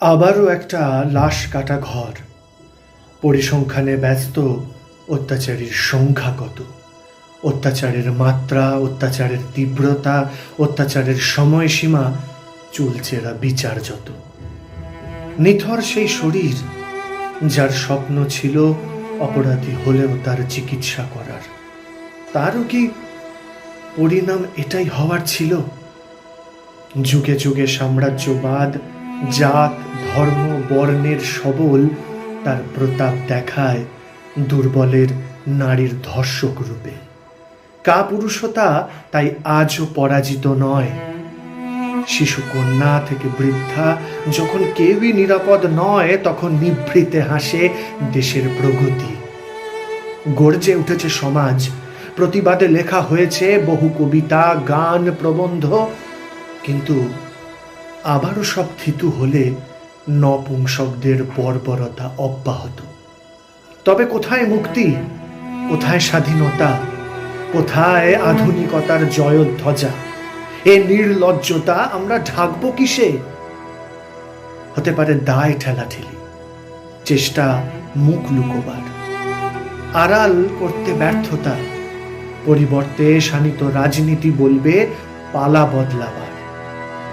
আবারও একটা লাশ কাটা ঘর। পরিসংখ্যানে ব্যস্ত, অত্যাচারীর সংখ্যা কত? অত্যাচারের মাত্রা, অত্যাচারের তীব্রতা, অত্যাচারের সময়সীমা চুলচেরা বিচার যত। নিথর সেই শরীর, যার স্বপ্ন ছিল অপরাধী হলেও তার চিকিৎসা করার। তারও কি পরিণাম এটাই হওয়ার ছিল? যুগে যুগে সাম্রাজ্যবাদ, জাত ধর্ম বর্ণের সবল তার প্রতাপ দেখায় দুর্বলের নারীর ধর্ষক রূপে। কাপুরুষতা তাই আজও পরাজিত নয়। শিশু কন্যা থেকে বৃদ্ধা যখন কেউই নিরাপদ নয়, তখন নিভৃতে হাসে দেশের প্রগতি। গর্জে উঠেছে সমাজ। প্রতিবাদে লেখা হয়েছে, বহু কবিতা, গান, প্রবন্ধ। কিন্তু আবারও সব থিতু হলে নপুংসকদের বর্বরতা অব্যাহত। তবে কোথায় মুক্তি? কোথায় স্বাধীনতা? কোথায় আধুনিকতার জয়ধ্বজা? এ নির্লজ্জতা আমরা ঢাকবো কিসে? হতে পারে দায় ঠেলাঠেলি চেষ্টা মুখ লুকোবার। আড়াল করতে ব্যর্থতা, পরিবর্তে শানিত রাজনীতি বলবে পালা বদলাবার।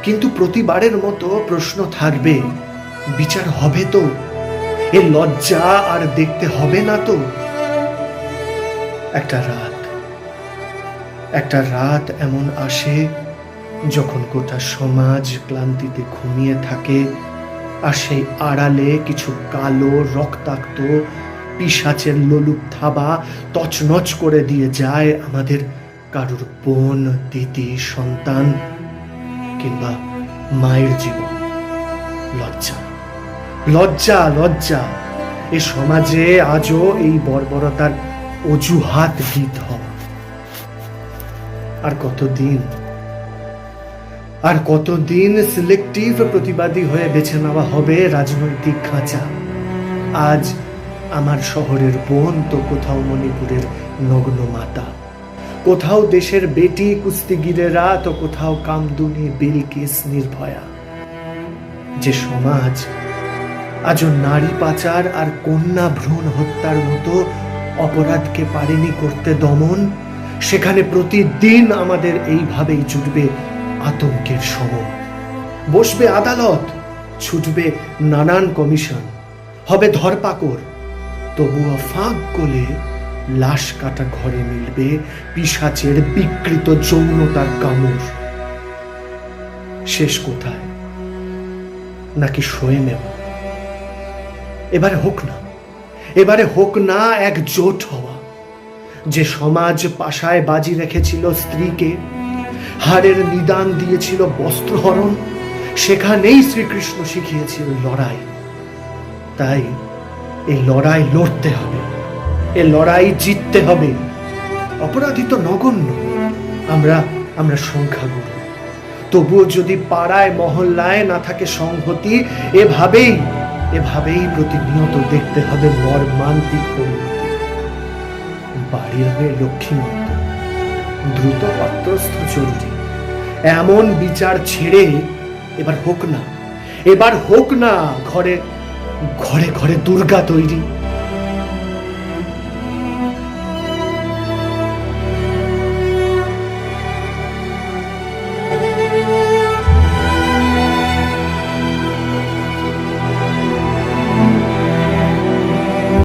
কিন্তু প্রতিবারের মতো প্রশ্ন থাকবে বিচার হবে তো? এ লজ্জা আর দেখতে হবে না তো? একটা রাত। একটা রাত এমন আসে যখন গোটা সমাজ ক্লান্তিতে ঘুমিয়ে থাকে আর সেই আড়ালে কিছু কালো, রক্তাক্ত পিসাচের লোলুপ থাবা তছনছ করে দিয়ে যায় আমাদের কারুর বোন, দিদি, সন্তান কিংবা মায়ের জীবন। লজ্জা। লজ্জা লজ্জা। এ সমাজে আজও এই বর্বরতার অজুহাত হওয়া আর কতদিন? আর কতদিন সিলেক্টিভ প্রতিবাদী হয়ে বেছে নেওয়া হবে রাজনৈতিক খাঁচা? আজ আমার শহরের বোন তো কোথাও মণিপুরের নগ্ন মাতা। কোথাও দেশের বেটি কুস্তিগিরেরা, তো কোথাও কামদুনি বিলকিস নির্ভয়া। যে সমাজ আজও নারী পাচার আর কন্যা ভ্রূণ হত্যার মতো অপরাধকে পারেনি করতে দমন, সেখানে প্রতিদিন আমাদের এইভাবেই জুটবে আতঙ্কের সময় বসবে আদালত, ছুটবে নানান কমিশন, হবে ধরপাকড়, তবুও ফাঁক গলে লাশ কাটা ঘরে মিলবে পিসাচের বিকৃত যৌনতার কামড়। শেষ কোথায়? নাকি সয়ে নেব? এবারে হোক না। এবারে হোক না এক জোট হওয়া। যে সমাজ পাশায় বাজি রেখেছিল স্ত্রীকে, হাড়ের নিদান দিয়েছিল বস্ত্রহরণ সেখানেই শ্রীকৃষ্ণ শিখিয়েছিল লড়াই। তাই এই লড়াই লড়তে হবে, এ লড়াই জিততে হবে। অপরাধী তো নগণ্য, আমরা আমরা সংখ্যাগুরু। তবুও যদি পাড়ায়, মহল্লায় না থাকে সংহতি, এভাবেই এভাবেই প্রতিনিয়ত দেখতে হবে মর্মান্তিক পরিণতি। বাড়ি হবে লক্ষ্মীমন্ত, দ্রুত অত্যস্থ জরুরি এমন বিচার ছেড়ে এবার হোক না, এবার হোক না ঘরে ঘরে ঘরে দুর্গা তৈরি।